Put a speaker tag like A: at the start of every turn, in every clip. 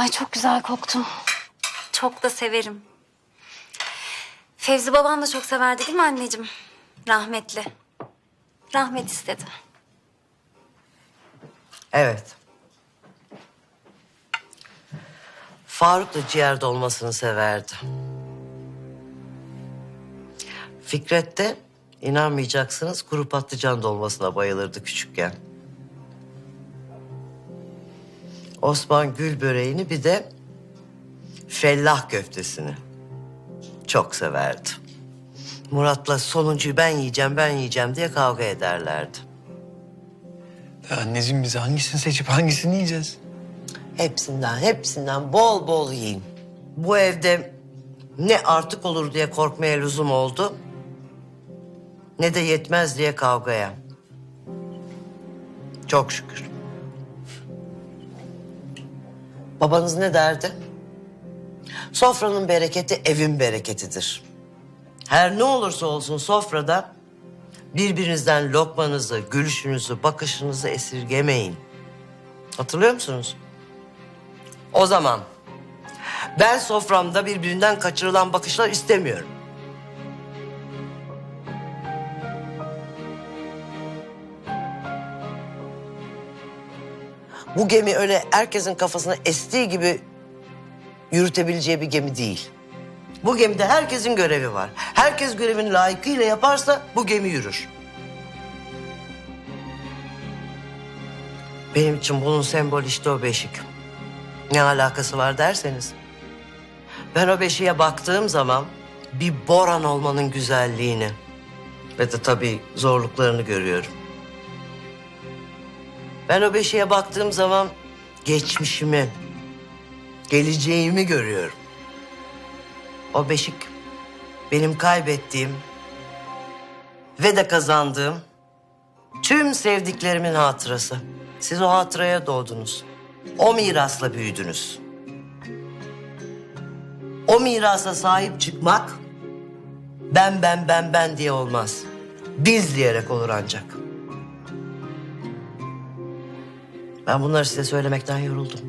A: Ay çok güzel koktu.
B: Çok da severim. Fevzi baban da çok severdi değil mi anneciğim? Rahmetli. Rahmet istedi.
C: Evet. Faruk da ciğer dolmasını severdi. Fikret de inanmayacaksınız kuru patlıcan dolmasına bayılırdı küçükken. Osman gül böreğini bir de fellah köftesini çok severdi. Murat'la sonuncuyu ben yiyeceğim ben yiyeceğim diye kavga ederlerdi.
D: Ya anneciğim biz hangisini seçip hangisini yiyeceğiz?
C: Hepsinden, hepsinden bol bol yiyin. Bu evde ne artık olur diye korkmaya lüzum oldu... ...ne de yetmez diye kavgaya. Çok şükür. Babanız ne derdi? Sofranın bereketi evin bereketidir. Her ne olursa olsun sofrada birbirinizden lokmanızı, gülüşünüzü, bakışınızı esirgemeyin. Hatırlıyor musunuz? O zaman ben soframda birbirinden kaçırılan bakışlar istemiyorum. Bu gemi öyle herkesin kafasına estiği gibi yürütebileceği bir gemi değil. Bu gemide herkesin görevi var. Herkes görevini layıkıyla yaparsa bu gemi yürür. Benim için bunun sembolü işte o beşik. Ne alakası var derseniz. Ben o beşiğe baktığım zaman bir boran olmanın güzelliğini ve de tabii zorluklarını görüyorum. Ben o beşiğe baktığım zaman geçmişimi, geleceğimi görüyorum. O beşik benim kaybettiğim ve de kazandığım tüm sevdiklerimin hatırası. Siz o hatıraya doğdunuz. O mirasla büyüdünüz. O mirasa sahip çıkmak ben ben ben ben diye olmaz. Biz diyerek olur ancak. Ben bunları size söylemekten yoruldum.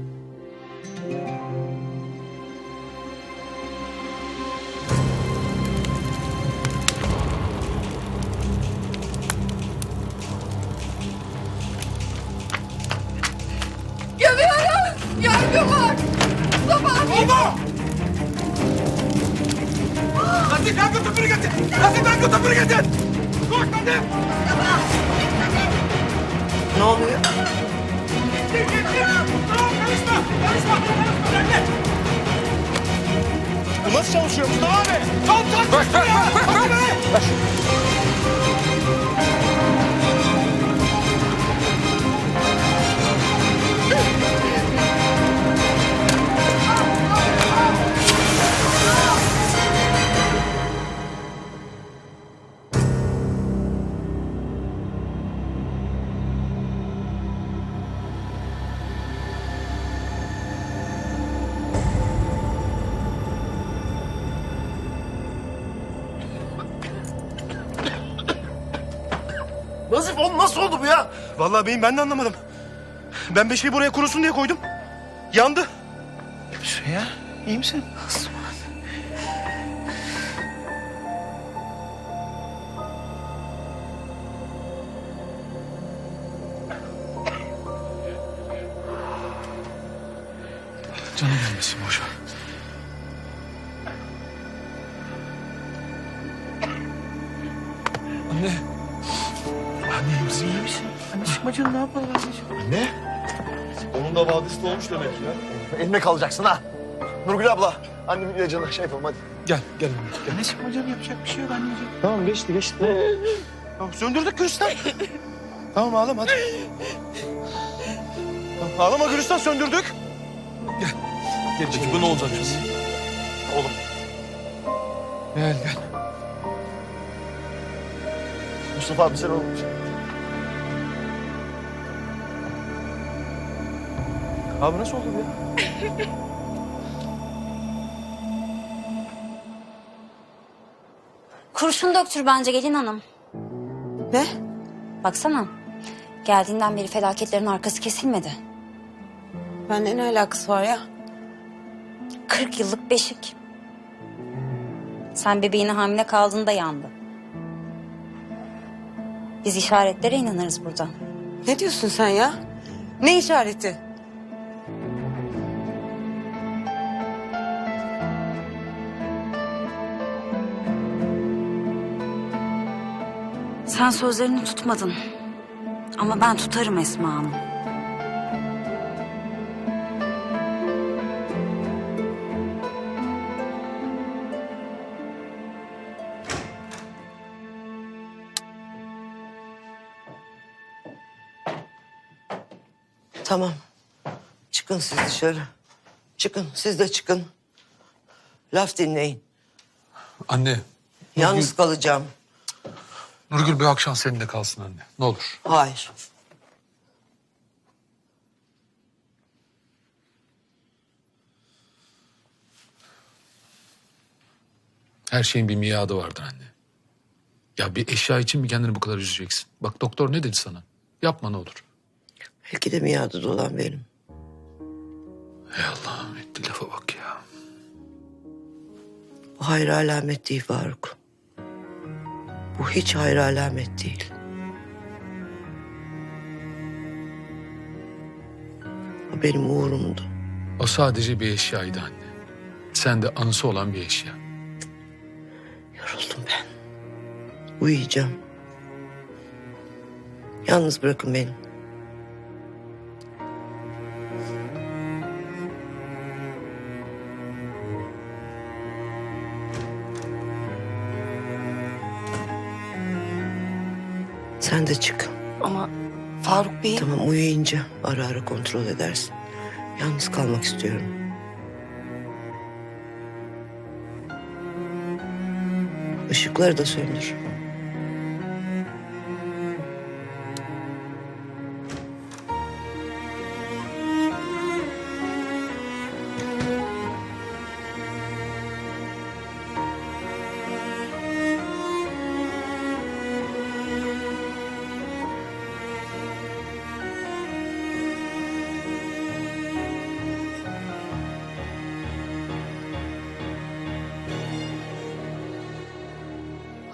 E: Yanıyoruz! Yangın var! Mustafa!
F: Hadi yangın tüpünü getir! Hadi yangın tüpünü getir! Koş hadi!
C: Ne oluyor?
F: Nasıl çalışıyor Mustafa abi? Tam tak! Ver ver ver! Hadi be!
D: Nazif oğlum nasıl oldu bu ya?
F: Vallahi beyim ben de anlamadım. Ben beşiği buraya kurusun diye koydum. Yandı.
D: Süreyya iyi misin? Canı gelmesin boş ver. Anne iyi misin? iyi misin? Anne canını ne yapalım anneciğim?
G: Ne? Onun da vadisi olmuş demek ya. Elime kalacaksın ha. Nurgül abla, annemin ilacını şey yapalım hadi.
D: Gel gel. gel. Anne canını yapacak bir şey yok anneciğim.
G: Tamam geçti geçti.
F: Tamam söndürdük Gülistan. tamam ağlama hadi. Tamam, ağlama Gülistan söndürdük.
D: Gel Peki bu ne olacak şimdi?
G: Oğlum
D: Gel gel.
G: Mustafa abi sen olmuş.
F: Abi nasıl oldu bu ya?
B: Kurşun döktür bence gelin hanım.
A: Ne?
B: Baksana. Geldiğinden beri felaketlerin arkası kesilmedi.
A: Bende ne alakası var ya?
B: 40 yıllık beşik. Sen bebeğine hamile kaldığında yandı. Biz işaretlere inanırız burada.
A: Ne diyorsun sen ya? Ne işareti?
B: Sen sözlerini tutmadın. Ama ben tutarım Esma Hanım.
C: Tamam. Çıkın siz dışarı. Çıkın siz de çıkın. Laf dinleyin.
D: Anne.
C: Yalnız kalacağım.
D: Nurgül bir akşam seninle kalsın anne. Ne olur.
C: Hayır.
D: Her şeyin bir miadı vardır anne. Ya bir eşya için mi kendini bu kadar üzeceksin? Bak doktor ne dedi sana? Yapma ne olur.
C: Belki de miadı dolan benim.
D: Ey Allah'ım etti lafa bak ya.
C: Bu hayır alamet değil Faruk. Bu hiç hayır alamet değil. O benim uğrumdu.
D: O sadece bir eşyaydı anne. Sen de anısı olan bir eşya.
C: Yoruldum ben. Uyuyacağım. Yalnız bırakın beni. Sen de çık.
A: Ama Faruk Bey...
C: Tamam uyuyunca ara ara kontrol edersin. Yalnız kalmak istiyorum. Işıkları da söndür.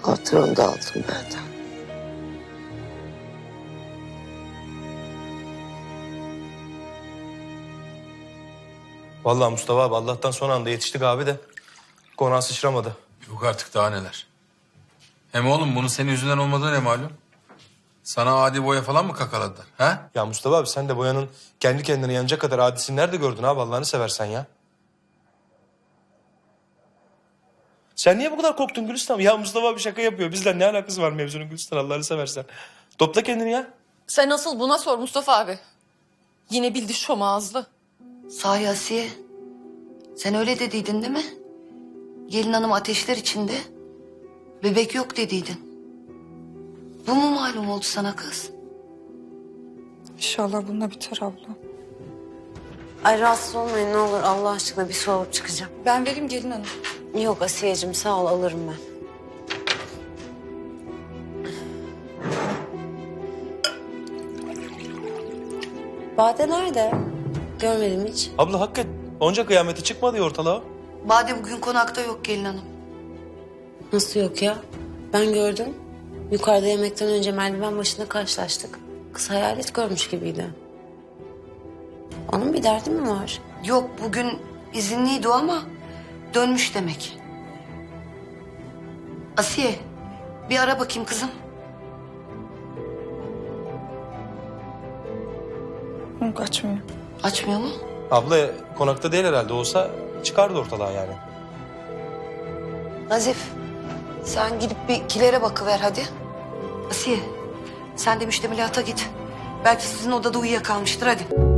C: Hatırını da aldım benden.
F: Vallahi Mustafa abi Allah'tan son anda yetiştik abi de. Konağa sıçramadı.
H: Yok artık daha neler. Hem oğlum bunun senin yüzünden olmadığı ne malum? Sana adi boya falan mı kakaladılar? Ha?
F: Ya Mustafa abi sen de boyanın kendi kendine yanacak kadar adisini nerede gördün abi Allah'ını seversen ya. Sen niye bu kadar korktun Gülistan? Ya Mustafa abi şaka yapıyor. Bizden ne alakası var mevzunun Gülistan Allah'ını seversen. Topla kendini ya.
E: Sen asıl buna sor Mustafa abi. Yine bildi şom ağızlı.
A: Sahi Asiye. Sen öyle dediydin değil mi? Gelin hanım ateşler içinde. Bebek yok dediydin. Bu mu malum oldu sana kız?
E: İnşallah bununla biter abla.
A: Ay rahatsız olmayın ne olur Allah aşkına bir su alıp çıkacağım.
E: Ben vereyim gelin hanım.
A: Yok Asiye'cim sağ ol alırım ben. Bade nerede? Görmedim hiç.
F: Abla hakikaten onca kıyameti çıkmadı ya ortalığa.
A: Bade bugün konakta yok gelin hanım. Nasıl yok ya? Ben gördüm. Yukarıda yemekten önce merdiven başında karşılaştık. Kız hayalet görmüş gibiydi. Onun bir derdi mi var? Yok bugün izinliydi o ama dönmüş demek. Asiye bir ara bakayım kızım.
E: Kaçmıyor.
A: Açmıyor mu?
F: Abla konakta değil herhalde olsa çıkardı ortalığa yani.
A: Nazif sen gidip bir kilere bakıver hadi. Asiye sen de müştemilata git. Belki sizin odada uyuyakalmıştır hadi.